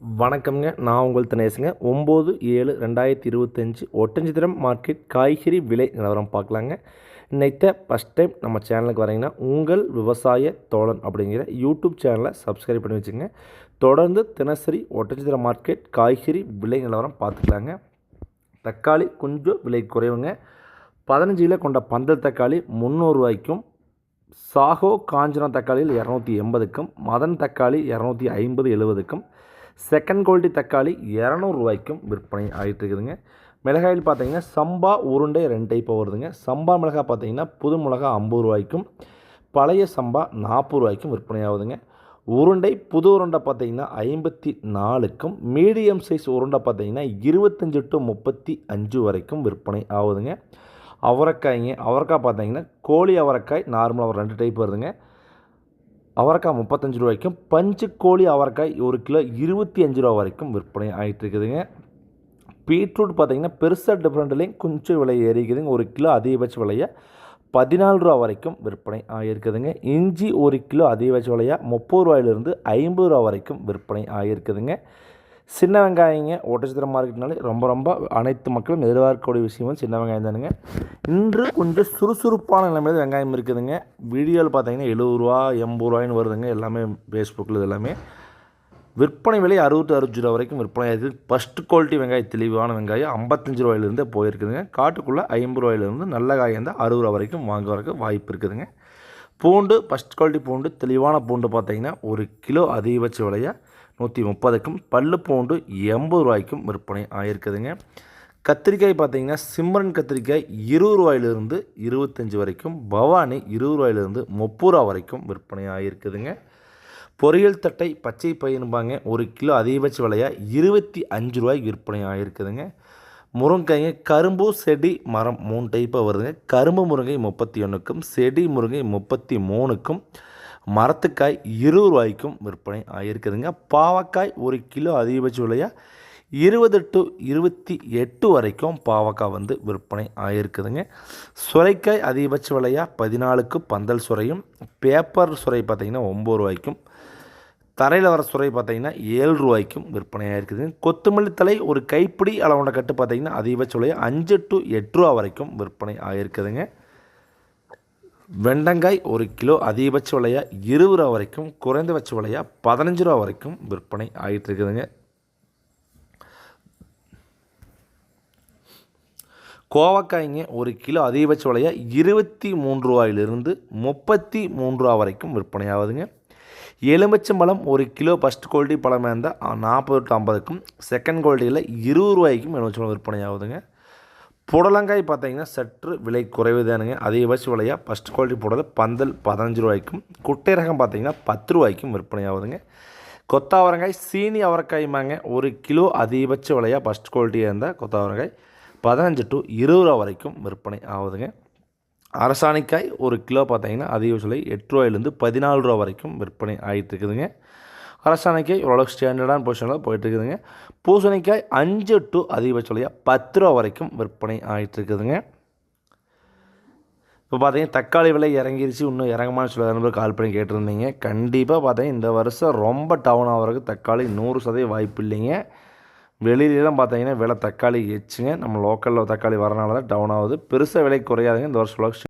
வணக்கம்ங்க. நான் உங்கள் தினேசுங்க. ஒம்பது ஏழு ரெண்டாயிரத்தி இருபத்தஞ்சி ஒட்டஞ்சித்திரம் மார்க்கெட் காய்கறி விலை நிலவரம் பார்க்கலாங்க. இன்னைத்த ஃபஸ்ட் டைம் நம்ம சேனலுக்கு வரீங்கன்னா உங்கள் விவசாய தோழன் அப்படிங்கிற யூடியூப் சேனலை சப்ஸ்கிரைப் பண்ணி வச்சுங்க தொடர்ந்து தினசரி ஒட்டஞ்சித்திரம் மார்க்கெட் காய்கறி விலை நிலவரம் பார்த்துக்கலாங்க. தக்காளி கொஞ்சம் விலை குறைவுங்க. பதினஞ்சு கிலோ கொண்ட பந்தல் தக்காளி முந்நூறுரூவாய்க்கும் சாகோ காஞ்சனம் தக்காளியில் இரநூத்தி எண்பதுக்கும் மதன் தக்காளி இரநூத்தி ஐம்பது எழுபதுக்கும் செகண்ட் குவாலிட்டி தக்காளி இரநூறுவாய்க்கும் விற்பனை ஆகிட்டு இருக்குதுங்க மிளகாயில் பார்த்தீங்கன்னா சம்பா உருண்டை ரெண்டு டைப்பாக வருதுங்க. சம்பா மிளகாய் பார்த்தீங்கன்னா புது மிளகாய் ஐம்பது ரூபாய்க்கும் பழைய சம்பா நாற்பது ரூபாய்க்கும் விற்பனை ஆகுதுங்க. உருண்டை புது உருண்டை பார்த்தீங்கன்னா ஐம்பத்தி நாலுக்கும் மீடியம் சைஸ் உருண்டை பார்த்தீங்கன்னா இருபத்தஞ்சு டு முப்பத்தி அஞ்சு வரைக்கும் விற்பனை ஆகுதுங்க. அவரைக்காய்ங்க அவரைக்காய் பார்த்தீங்கன்னா கோழி அவரைக்காய் நார்மலாக ஒரு ரெண்டு டைப் வருதுங்க. அவரைக்காய் முப்பத்தஞ்சு ரூபாய்க்கும் பஞ்சு கோழி அவரைக்காய் ஒரு கிலோ இருபத்தி அஞ்சு ரூபா வரைக்கும் விற்பனை ஆகிட்டு இருக்குதுங்க. பீட்ரூட் பார்த்திங்கன்னா பெருசாக டிஃப்ரெண்ட்லேயும் கொஞ்சம் விலை ஏறிக்குதுங்க. ஒரு கிலோ அதிகபட்ச விலையை பதினாலு ரூபா வரைக்கும் விற்பனை ஆகியிருக்குதுங்க இஞ்சி ஒரு கிலோ அதிகபட்ச விலையாக முப்பது ரூபாயிலிருந்து ஐம்பது ரூபா வரைக்கும் விற்பனை ஆகியிருக்குதுங்க சின்ன வெங்காயங்க ஓட்டச்சித்திர மார்க்கெட்னாலே ரொம்ப ரொம்ப அனைத்து மக்களும் எதிர்பார்க்கக்கூடிய விஷயமும் சின்ன வெங்காயம் தானுங்க. இன்று கொஞ்சம் சுறுசுறுப்பான நிலைமையில் வெங்காயம் இருக்குதுங்க. வீடியோவில் பார்த்தீங்கன்னா எழுபது ரூபா எண்பது ரூபாய்னு வருதுங்க. எல்லாமே ஃபேஸ்புக்கில் இது எல்லாமே. விற்பனை விலை அறுபது அறுபது ரூபா வரைக்கும் விற்பனை ஆகுது ஃபஸ்ட்டு குவாலிட்டி வெங்காயம் தெளிவான வெங்காயம் ஐம்பத்தஞ்சு ரூபாயிலிருந்தே போயிருக்குதுங்க. காட்டுக்குள்ளே ஐம்பது ரூபாயிலிருந்து நல்ல காயம் இருந்தால் அறுபது ரூபா வரைக்கும் வாங்குவதற்கு வாய்ப்பு இருக்குதுங்க. பூண்டு ஃபஸ்ட் குவாலிட்டி பூண்டு தெளிவான பூண்டு பார்த்தீங்கன்னா ஒரு கிலோ அதிகபட்ச விலையாக நூற்றி முப்பதுக்கும் பல்லு பூண்டு எண்பது ரூபாய்க்கும் விற்பனை ஆகியிருக்குதுங்க கத்திரிக்காய் பார்த்தீங்கன்னா சிம்ரன் கத்திரிக்காய் இருபது ரூபாயிலிருந்து இருபத்தஞ்சி வரைக்கும் பவானி இருபது ரூபாயிலிருந்து முப்பது ரூபா வரைக்கும் விற்பனை ஆகிருக்குதுங்க பொரியல் தட்டை பச்சை பயிரும்பாங்க ஒரு கிலோ அதிகபட்ச விலையாக இருபத்தி அஞ்சு ரூபாய்க்கு விற்பனை ஆகியிருக்குதுங்க முருங்கைங்க கரும்பு செடி மரம் மூணு டைப்பாக வருதுங்க. கரும்பு முருங்கை முப்பத்தி ஒன்றுக்கும் செடி முருங்கை முப்பத்தி மூணுக்கும் மரத்துக்காய் இருபது ரூபாய்க்கும் விற்பனை ஆகியிருக்குதுங்க. பாவக்காய் ஒரு கிலோ அதிகபட்ச விலையாக இருபது டு இருபத்தி எட்டு வரைக்கும் பாவக்காய் வந்து விற்பனை ஆகியிருக்குதுங்க. சுரைக்காய் அதிகபட்ச விலையாக பதினாலுக்கு பந்தல் சுரையும் பேப்பர் சுரை பார்த்திங்கன்னா ஒம்பது ரூபாய்க்கும் தரையில் வர சுரை பார்த்திங்கன்னா ஏழு ரூபாய்க்கும் விற்பனையாக ஆகிருக்குதுங்க கொத்தமல்லி தலை ஒரு கைப்பிடி அளவுண்ட கட்டு பார்த்திங்கன்னா அதிகபட்ச விலையாக அஞ்சு டு எட்டு ரூபா வரைக்கும் விற்பனை ஆகியிருக்குதுங்க. வெண்டங்காய் ஒரு கிலோ அதிகபட்ச விலையாக இருபது ரூபா வரைக்கும் குறைந்தபட்ச விலையாக பதினஞ்சு ரூபா வரைக்கும் விற்பனை ஆகிட்டு இருக்குதுங்க கோவக்காய்ங்க ஒரு கிலோ அதிகபட்ச விலையாக இருபத்தி மூன்று ரூபாயிலிருந்து முப்பத்தி மூன்று ரூபா வரைக்கும் விற்பனை ஆகுதுங்க. எலுமிச்சம்பழம் ஒரு கிலோ ஃபஸ்ட் குவாலிட்டி பழமாக இருந்தால் நாற்பது டு ஐம்பதுக்கும் செகண்ட் குவாலிட்டியில் இருபது ரூபாய்க்கும் எலுமிச்சம்பழம் விற்பனை ஆகுதுங்க. புடலங்காய் பார்த்தீங்கன்னா சற்று விலை குறைவு தானுங்க. அதிகபட்ச விலையாக ஃபஸ்ட் குவாலிட்டி புடலை பந்தல் பதினஞ்சு ரூபாய்க்கும் குட்டை ரகம் பார்த்தீங்கன்னா பத்து ரூபாய்க்கும் விற்பனை ஆகுதுங்க. கொத்தாவரங்காய் சீனி அவரைக்காய்மாங்க ஒரு கிலோ அதிகபட்ச விலையாக ஃபஸ்ட் குவாலிட்டியாக இருந்தால் கொத்தாவரங்காய் பதினஞ்சு டு இருபது ரூபா வரைக்கும் விற்பனை ஆகுதுங்க. அரசாணிக்காய் ஒரு கிலோ பார்த்தீங்கன்னா அதிகபட்ச விலை எட்டு ரூபாயிலேருந்து பதினாலு ரூபா வரைக்கும் விற்பனை ஆகிட்டு இருக்குதுங்க அரசாணைக்காய் ஓரளவுக்கு ஸ்டாண்டர்டான பொசிஷனில் போயிட்டுருக்குதுங்க. பூசணிக்காய் அஞ்சு டு அதிகபட்ச விலையாக பத்து ரூபா வரைக்கும் விற்பனை ஆகிட்டுருக்குதுங்க இப்போ பார்த்தீங்கன்னா தக்காளி விலை இறங்கிருச்சு இன்னும் இறங்கமான்னு சொல்லி நண்பர் கால் பண்ணி கேட்டிருந்தீங்க. கண்டிப்பாக பார்த்தீங்கன்னா இந்த வருஷம் ரொம்ப டவுன் ஆகிறதுக்கு தக்காளி நூறு சதவீதம் வாய்ப்பு இல்லைங்க. வெளியிலலாம் பார்த்தீங்கன்னா விலை தக்காளி எச்சுங்க நம்ம லோக்கலில் தக்காளி வரனால தான் டவுன் ஆகுது. பெருசாக விலை குறையாதுங்க. இந்த வருஷம்